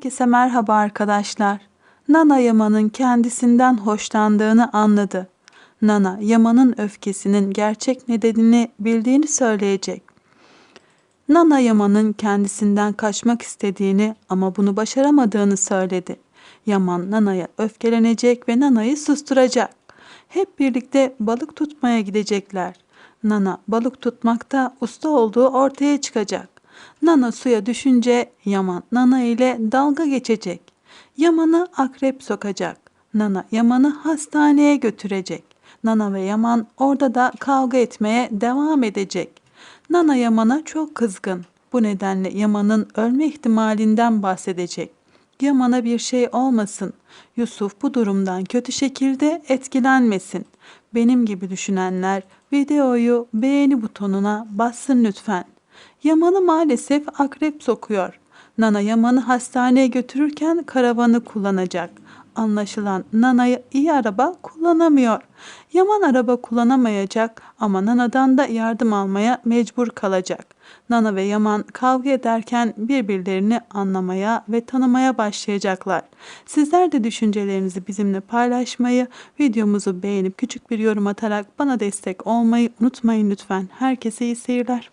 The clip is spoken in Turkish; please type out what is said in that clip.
Herkese merhaba arkadaşlar. Nana Yaman'ın kendisinden hoşlandığını anladı. Nana Yaman'ın öfkesinin gerçek nedenini bildiğini söyleyecek. Nana Yaman'ın kendisinden kaçmak istediğini ama bunu başaramadığını söyledi. Yaman Nana'ya öfkelenecek ve Nana'yı susturacak. Hep birlikte balık tutmaya gidecekler. Nana balık tutmakta usta olduğu ortaya çıkacak. Nana suya düşünce Yaman Nana ile dalga geçecek. Yaman'ı akrep sokacak. Nana Yaman'ı hastaneye götürecek. Nana ve Yaman orada da kavga etmeye devam edecek. Nana Yaman'a çok kızgın. Bu nedenle Yaman'ın ölme ihtimalinden bahsedecek. Yaman'a bir şey olmasın. Yusuf bu durumdan kötü şekilde etkilenmesin. Benim gibi düşünenler videoyu beğeni butonuna bassın lütfen. Yaman'ı maalesef akrep sokuyor. Nana Yaman'ı hastaneye götürürken karavanı kullanacak. Anlaşılan Nana'yı iyi araba kullanamıyor. Yaman araba kullanamayacak ama Nana'dan da yardım almaya mecbur kalacak. Nana ve Yaman kavga ederken birbirlerini anlamaya ve tanımaya başlayacaklar. Sizler de düşüncelerinizi bizimle paylaşmayı, videomuzu beğenip küçük bir yorum atarak bana destek olmayı unutmayın lütfen. Herkese iyi seyirler.